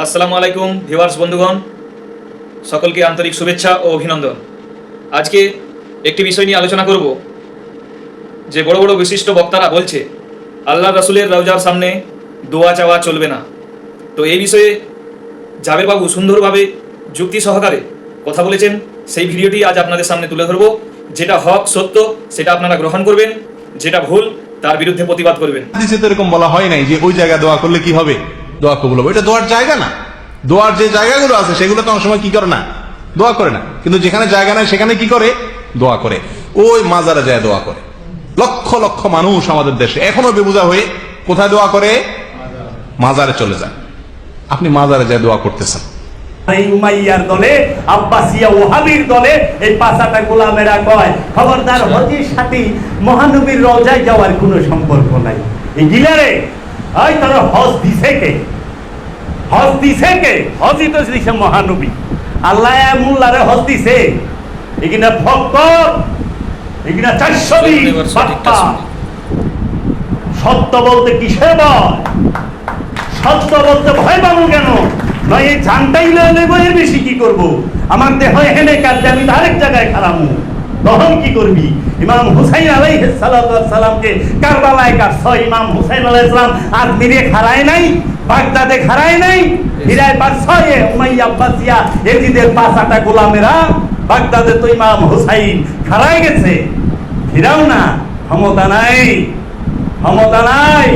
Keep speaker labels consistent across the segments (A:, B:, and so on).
A: আসসালামু আলাইকুম, ভিউয়ার্স, বন্ধুগণ। সকলকে আন্তরিক শুভেচ্ছা ও অভিনন্দন। আজকে একটি বিষয় নিয়ে আলোচনা করব, যে বড় বড় বিশিষ্ট বক্তারা বলছে আল্লাহ রাসুলের রওজার সামনে দোয়া চাওয়া চলবে না। তো এই বিষয়ে জাবের বাবু সুন্দরভাবে যুক্তি সহকারে কথা বলেছেন। সেই ভিডিওটি আজ আপনাদের সামনে তুলে ধরবো, যেটা হক সত্য, সেটা আপনারা গ্রহণ করবেন, যেটা ভুল, তার বিরুদ্ধে প্রতিবাদ করবেন।
B: এরকম বলা হয় নাই যে ওই জায়গায় দোয়া করলে কি হবে? দোয়া কবুল হবে। এটা দোয়ার জায়গা না। দোয়ার যে জায়গাগুলো আছে, সেগুলো তো অনেক সময় কি করে না? দোয়া করে না। কিন্তু যেখানে জায়গা নাই, সেখানে কি করে? দোয়া করে। ওই মাজারে যায় দোয়া করে। লক্ষ লক্ষ মানুষ আমাদের দেশে এখনও বেবুজা হয়ে কোথায় দোয়া করে? মাজারে চলে যায়। আপনি মাজারে যায় দোয়া করতেছেন।
C: এই খবরদার হজির সাথে মহানবীর রওজায় যাওয়ার কোনো সম্পর্ক নাই। গিলারে ওই তোর হজ দিছে কে? হজ দিছে কে? হজই তো দিছে মহানবী। আল্লাহ মোল্লারে হজ দিছে। এখানে ভক্ত এখানে চারশো। সত্য বলতে কিসে বল সত্য বলতে ভয় পাবো কেন? নয় এই জানটাই লয়ে নেব এর বেশি কি করব? আমার দেহ হেনে কাঁদতে আমি আরেক জায়গায় খারামু তখন কি করবি? ইমাম হুসাইন আলাই সালামকে কারবালায় কাটছ ইমাম হুসাইন আলাই সালাম আর মিরে খারায় নাই বাগদাদে খারায় নাই হিরায় পারছ এ উমাইয়া আব্বাসিয়া এজিদের পাঁচাটা গোলামেরা বাগদাদে তো ইমাম হুসাইন খারায় গেছে। ফিরাও না ক্ষমতা নাই ক্ষমতা নাই।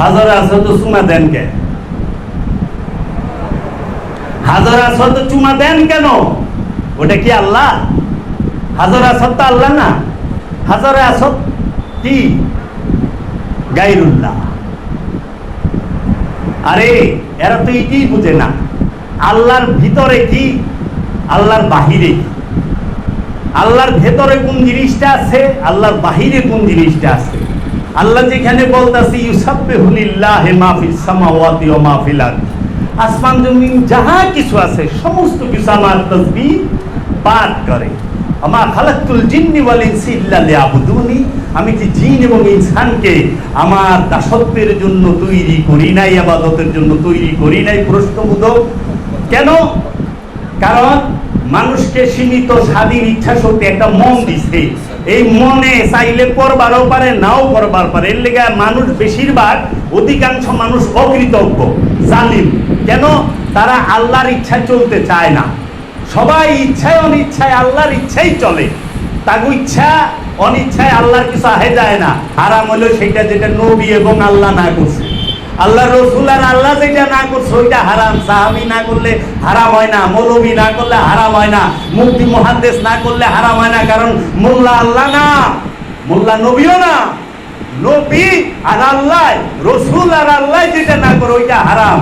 C: হাজার আছে তো চুমা দেন কে? হাজার আসর তো চুমা দেন কেন? ওটা কি আল্লাহ? আল্লাহ না? গাইরুল্লাহ। আরে, এরা তো বুঝে না। আল্লাহর ভিতরে কি? আল্লাহর বাহিরে কি? আল্লাহর ভেতরে কোন জিনিসটা আছে? আল্লাহর বাহিরে কোন জিনিসটা আছে? আল্লাহ যেখানে বলতাছি, ইউসাব্বিহু লিল্লাহি মা ফিস সামাওয়াতি ওয়া মা ফিল আরদ। আসমান, জমিন, যাহা কিছু আছে, সমস্ত কিছু আমার তাসবিহ পাঠ করে। আমা লিয়াবুদুনি। আমি যে জিন এবং ইনসানকে আমার দাসত্বের জন্য তৈরি করি নাই, আবাদতের জন্য তৈরি করি নাই? প্রশ্নবোধক কেন? কারণ মানুষকে সীমিত স্বাধীন ইচ্ছা শক্তি একটা মন দিছে। এই মনে চাইলে করবারও পারে, নাও করবার পারে। এর লেগে মানুষ বেশিরভাগ অধিকাংশ মানুষ অকৃতজ্ঞ, জালিম। কেন? তারা আল্লাহর ইচ্ছা চলতে চায় না। সবাই ইচ্ছায় অনিচ্ছায় আল্লাহর ইচ্ছাই চলে। তাগু ইচ্ছা, অনিচ্ছায় আল্লাহর কিছু আহে যায় না। আরাম হলো সেটা যেটা নবী এবং আল্লাহ না করছে। আল্লাহ রসুল আর আল্লাহ যেটা না করছে, ওইটা হারাম। সাহাবি না করলে হারাম হয় না, মৌলবি না করলে হারাম হয় না মুক্তি মহাদেশ না করলে হারাম হয় না, কারণ মোল্লা আল্লাহ না, মোল্লা নবীও না। নবী আর আল্লাহ, রসুল আর আল্লাহ যেটা না করে, ওইটা হারাম।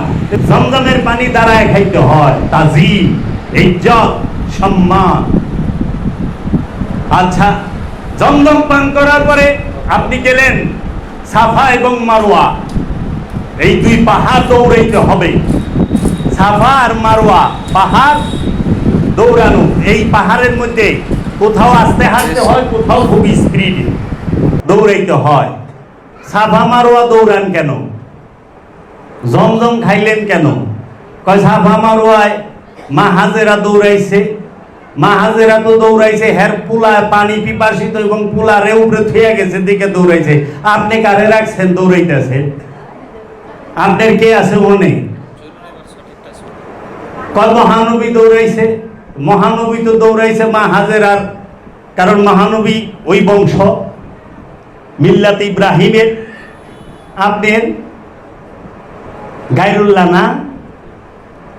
C: জমজমের পানি দ্বারায় খাইতে হয় তাজিম ইজ্জত, সম্মান। আচ্ছা জমজম পান করার পরে আপনি গেলেন সাফা এবং মারোয়া এই দুই পাহাড় দৌড়াইতে হবে। সাফা আর মারোয়া পাহাড় দৌড়ানো। এই পাহাড়ের মধ্যে কোথাও আস্তে হাঁটতে হয়, কোথাও খুব স্পিডে দৌড়াইতে হয়। সাফা মারোয়া দৌড়ান কেন? জমজম খাইলেন কেন? কয়, সাফা মারোয়ায় মা হাজেরা দৌড়াইছে, মা হাজেরা তো দৌড়াইছে, হের পুলা পানি পিপাসিত এবং পুলা রে উপরে থুয়ে গেছে, দিকে দৌড়াইছে। আপনি কারে রাখছেন? দৌড়াইতেছে। আপনার কে আছে মনে? কয় মহানবী দৌড়াইছে? মহানবী তো দৌড়াইছে মা হাজেরার, কারণ মহানবী ওই বংশ। মিল্লাত ইব্রাহিমের। আপনার গাইরুল্লাহ না?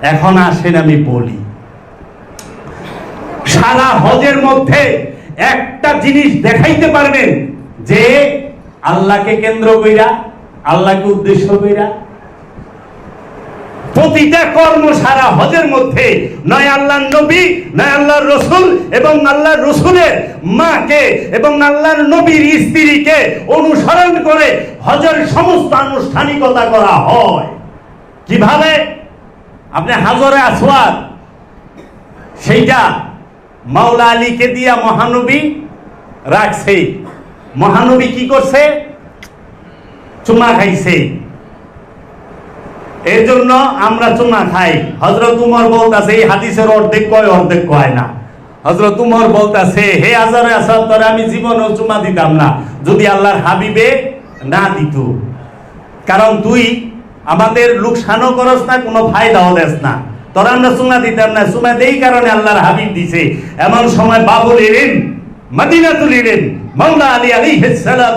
C: এখন আসেন আমি বলি, সারা হজের মধ্যে একটা জিনিস দেখাইতে পারবেন, যে আল্লাহকে কেন্দ্র কইরা, আল্লাহকে উদ্দেশ্য কইরা, প্রতিটা কর্ম সারা হজের মধ্যে, নয় আল্লাহর নবী, নয় আল্লাহর রসুল এবং আল্লাহর রসুলের মাকে এবং আল্লাহর নবীর স্ত্রীকে অনুসরণ করে হজের সমস্ত আনুষ্ঠানিকতা করা হয়। কীভাবে? আপনি হাজরে আসওয়াদ। সেইটা মাওলা আলীকে দিয়া মহানবী রাখছে। মহানবী কি করছে? চুমা খাইছে। এর জন্য আমরা চুমা খাই। হজরত উমর বলতাছে, এই হাদিসের অর্ধেক কয় অর্ধেক কয় না। হজরত উমর বলতাছে, হে আজারে আসাদ তোরে আমি জীবনেও চুমা দিতাম না। যদি আল্লাহর হাবিবে না দিত। কারণ তুই আমাদের লোকসানও করস না, কোনো ফায়দাও দেস না। তোরা আমরা চুমা দিতাম না চুমা দেই কারণে আল্লাহর হাবিব দিছে। এমন সময় বাবুল এলেন মদিনাতুল ইলেন মাওলা আলী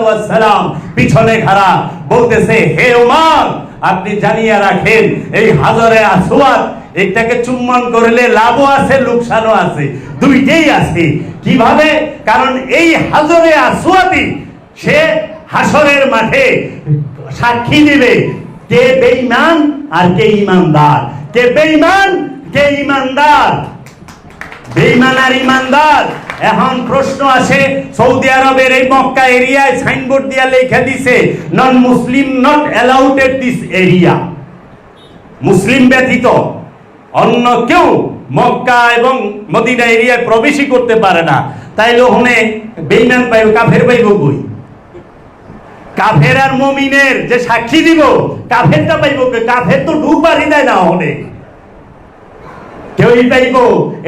C: ওয়াস সালাম পিছনে খাড়া বলতেছে, হে ওমর, আপনি জানিয়ে রাখেন, এই হাজারে আসওয়াদ, এটাকে চুম্বন করলে লাভও আছে, লোকসানও আছে। দুইটাই আছে। কীভাবে? কারণ এই হাজারে আসওয়াদি সে হাসরের মাঠে সাক্ষী দিবে। কে বেঈমান আর কে ইমানদার কে বেঈমান কে ইমানদার বেঈমান আর ইমানদার এখন প্রশ্ন আসে সৌদি আরবের এই মক্কা এরিয়ায় সাইনবোর্ড দিয়া লেখা দিছে non Muslim not allowed at this area Muslim ব্যতীত অন্য কেউ মক্কা এবং মদিনা এরিয়ায় প্রবেশই করতে পারে না। তাইলে ওখানে বেইমান পাইব, কাফের পাইব কই? কাফের আর মমিনের যে সাক্ষী দিব, কাফেরটা পাইব? কাফের তো বাড়ি দেয় না অনেক কেউই পাইব?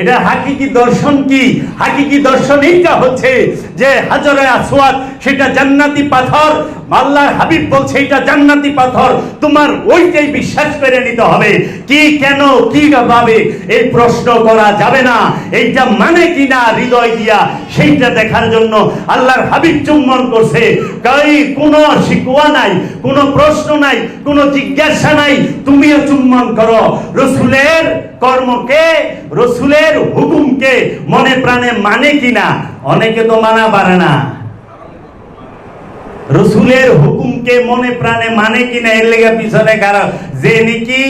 C: এটা হাকিকি দর্শন কি? হাকিকি দর্শন এইটা হচ্ছে যে হাজরে আসওয়াত সেটা জান্নাতি পাথর আল্লাহর হাবিব বলছে, এটা জান্নাতি পাথর। তোমার ওইটাই বিশ্বাস করে নিতে হবে। কি, কেন, কি ভাবে এই প্রশ্ন করা যাবে না? এইটা মানে কি না হৃদয় দিয়া? সেইটা দেখার জন্য আল্লাহর হাবিব চুম্বন করছে। কাই, কোনো শিকোয়া নাই, কোনো প্রশ্ন নাই, কোনো জিজ্ঞাসা নাই। তুমিও চুম্বন করো। রসুলের কর্মকে, রসুলের হুকুমকে মনে প্রাণে মানে কিনা অনেকে তো মানা পারে না। রসুলের হুকুমকে মনে প্রাণে মানে কিনা এর লেগে পিছনে কারও যে নাকি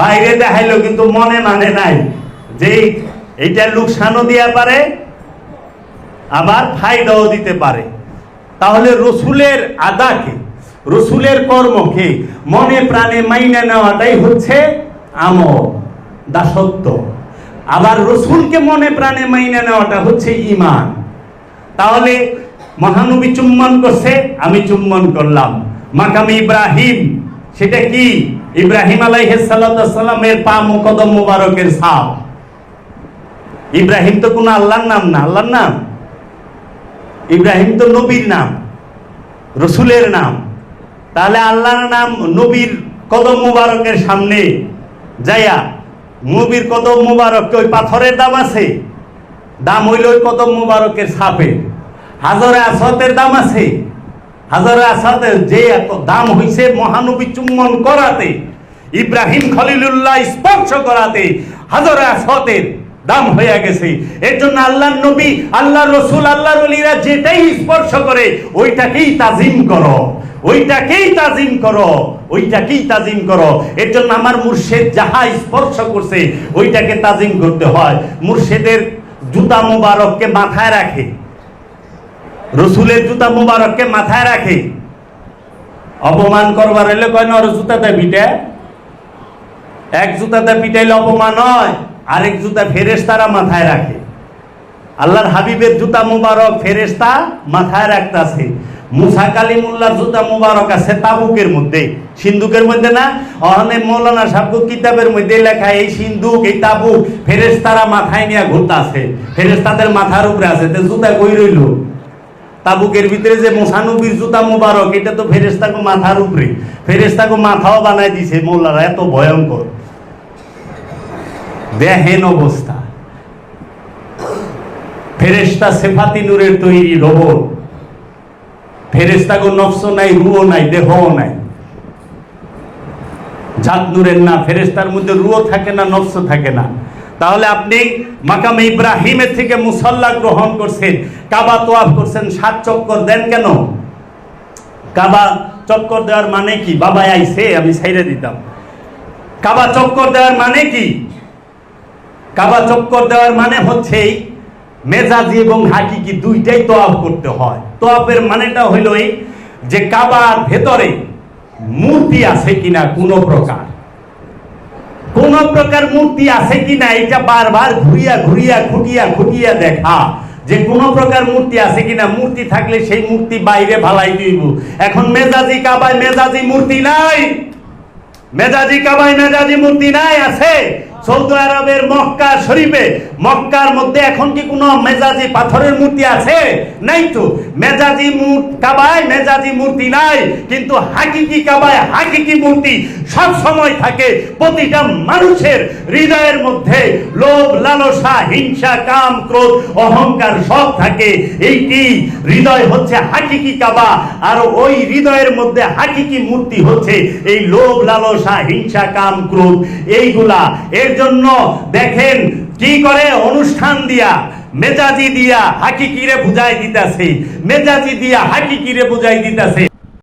C: বাইরে দেখাইলো কিন্তু মনে মানে নাই। যে এইটা লোকসানও দিয়া পারে, আবার ফায়দাও দিতে পারে। তাহলে রসুলের আদাকে রসুলের কর্মকে মনে প্রাণে মাইনে নেওয়াটাই হচ্ছে আমল, দাসত্ব। আবার রসুলকে মনে প্রাণে মাইনে নেওয়াটা হচ্ছে ইমান তাহলে মহানবী চুম্বন করছে, আমি চুম্বন করলাম। মাকাম ইব্রাহিম, সেটা কি? ইব্রাহিম আলাইহিসসালামের পা মুকদম মুবারকের সাপ ইব্রাহিম তো কোনো আল্লাহর নাম না, আল্লাহর নাম? ইব্রাহিম তো নবীর নাম, রসুলের নাম। তাহলে আল্লাহর নাম নবীর কদম মুবারকের সামনে যাইয়া, নবীর কদম মুবারক ওই পাথরের দাম আছে? দাম হইল ওই কদম মুবারকের সাপে হাজারে আসাতের দাম আছে। হাজারে আসাতের যে দাম হইছে মহানবী চুম্বন করাতে, ইব্রাহিম খলিলুল্লাহ স্পর্শ করাতে হাজারে আসাতের দাম হয়ে গেছে। এর জন্য আল্লাহর নবী আল্লাহ রসুল আল্লাহ রলিরা যেটাই স্পর্শ করে, ওইটাকেই তাজিম করো। ওইটাকেই তাজিম করো। ওইটাকেই তাজিম করো। এর জন্য আমার মুর্শেদ যাহা স্পর্শ করছে, ওইটাকে তাজিম করতে হয়। মুর্শেদের জুতা মুবারককে মাথায় রাখে। রসুলের জুতা মুবারককে মাথায় রাখে। অপমান করবার হইলে কয়, না জুতাতে পিটে। এক জুতাতে পিটাইলে অপমান হয়, আরেক জুতা ফেরেশতারা মাথায় রাখে। আল্লাহর হাবিবের জুতা মুবারক ফেরেশতা মাথায় রাখতাছে। মুসা কালিমুল্লাহর জুতা মুবারক আছে তাবুকের মধ্যে, সিন্ধুকের মধ্যে না? অহনে মৌলানা সাহেব কিতাবের মধ্যে লেখা, এই সিন্ধুক, এই তাবুক ফেরেশতারা মাথায় নিয়ে ঘুরতাছে। ফেরেশতাদের মাথার উপরে আছে জুতা কই রইল? তাবুকের ভিতরে যে মোসানবির জুতা মুবারক, এটা তো ফেরেস্তাকে মাথার উপরে। ফেরেস্তাকে মাথাও বানাই দিছে, মোল্লারা এত ভয়ঙ্কর। দেহেন অবস্থা। ফেরেস্তা সেফাতি নূরের তৈরি রোবট। ফেরেস্তাগো নফস নাই, রুও নাই, দেহও নাই। জাত নূরের না ফেরেস্তার মধ্যে রুও থাকে না, নফস থাকে না। তাহলে আপনি মাকামে ইব্রাহিমের থেকে মুসল্লা গ্রহণ করছেন। কাবা তোয়াফ করছেন, সাত চক্কর দেন কেন? কাবা চক্কর দেওয়ার মানে কি? বাবা আইছে, আমি ছাইরে দিতাম। কাবা চক্কর দেওয়ার মানে কি? কাবা চক্কর দেওয়ার মানে হচ্ছেই মেজাজি এবং হাকিকি দুইটাই তোয়াফ করতে হয়। তোয়াফের মানেটা হইল যে কাবার ভেতরে মূর্তি আছে কিনা কোনো প্রকার। কোন প্রকার মূর্তি আছে কি না এটা বারবার ঘুরিয়া ঘুরিয়া, খুটিয়া খুটিয়া দেখা। যে কোন প্রকার মূর্তি আছে কিনা মূর্তি থাকলে সেই মূর্তি বাইরে ভালাই দিব। এখন মেজাজি কাবায় মেজাজি মূর্তি নাই। মেজাজি কাবায় মেজাজি মূর্তি নাই, আছে। সৌদি আরবের মক্কা শরীফে। মক্কার মধ্যে এখন কি কোনো মেজাজি পাথরের মূর্তি আছে? নাই তো। মেজাজি মূর্তি কাবায়, মেজাজি মূর্তি নাই। কিন্তু হাকিকি কাবায়, হাকিকি মূর্তি সব সময় থাকে প্রতিটা মানুষের হৃদয়ের মধ্যে। লোভ, লালসা, হিংসা, কাম, ক্রোধ, অহংকার সব থাকে। এইটি হৃদয় হচ্ছে হাকিকি কাবা। আর ওই হৃদয়ের মধ্যে হাকিকি মূর্তি হচ্ছে এই লোভ, লালসা, হিংসা, কাম, ক্রোধ। এইগুলা এর জন্য দেখেন কি করে অনুষ্ঠান দিয়া, মেজাজি দিয়া হাকি কিরে বুঝাই দিতাছে। মেজাজি দিয়া হাকি কিরে বুঝাই দিতাছে।